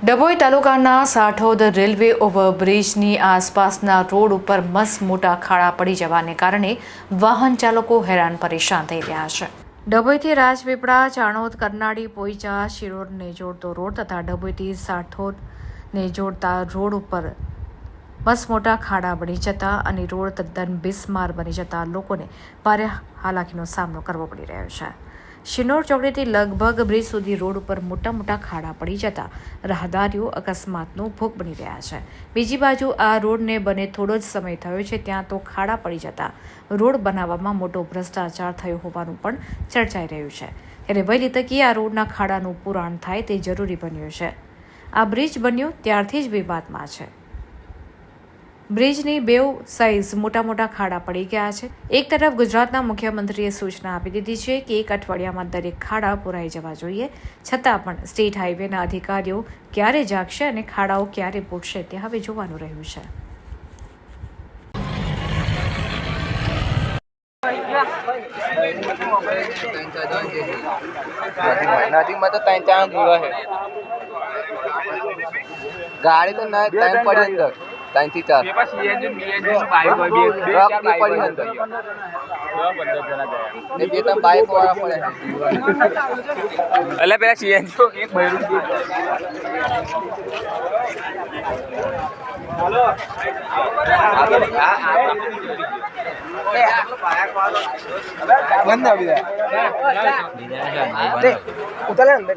ડભોઈ તાલુકાના સાઠોદ રેલવે ઓવરબ્રિજની આસપાસના રોડ ઉપર મસ્ત મોટા ખાડા પડી જવાને કારણે વાહન ચાલકો હેરાન પરેશાન થઈ રહ્યા છે. ડભોઈથી રાજપીપળા, ચાણોદ, કરનાળી, પોઈચા શિરોડને જોડતો રોડ તથા ડભોઈથી સાઠોદને જોડતા રોડ ઉપર મસ મોટા ખાડા બની જતા અને રોડ તદ્દન બિસ્માર બની જતા લોકોને ભારે હાલાકીનો સામનો કરવો પડી રહ્યો છે. શિનોર ચોકડીથી લગભગ બ્રિજ સુધી રોડ ઉપર મોટા મોટા ખાડા પડી જતા રાહદારીઓ અકસ્માતનો ભોગ બની રહ્યા છે. બીજી બાજુ આ રોડને બને થોડો જ સમય થયો છે, ત્યાં તો ખાડા પડી જતા રોડ બનાવવામાં મોટો ભ્રષ્ટાચાર થયો હોવાનું પણ ચર્ચાઈ રહ્યું છે. ત્યારે વહેલી તકે આ રોડના ખાડાનું પુરાણ થાય તે જરૂરી બન્યું છે. આ બ્રિજ બન્યો ત્યારથી જ વિવાદમાં છે. બ્રિજની બેવ સાઇઝ મોટા મોટા ખાડા પડી ગયા છે. એક તરફ ગુજરાતના મુખ્યમંત્રીએ સૂચના આપી દીધી છે કે એક અઠવાડિયામાં દરેક ખાડા પુરાઈ જવા જોઈએ. છતાં પણ સ્ટેટ હાઈવેના અધિકારીઓ ક્યારે જાગશે અને ખાડાઓ ક્યારે પૂરશે તે હવે જોવાનું રહ્યું છે. ગાડી તો ના પડી અંદર ત્રણથી ચારની પડી અંદર. ને બે ત્રણ બાઈક વાળા પડે એટલે પેલા સીએનજી એક ભર્યું. બંધ આવી જાય ઉતરે અંદર.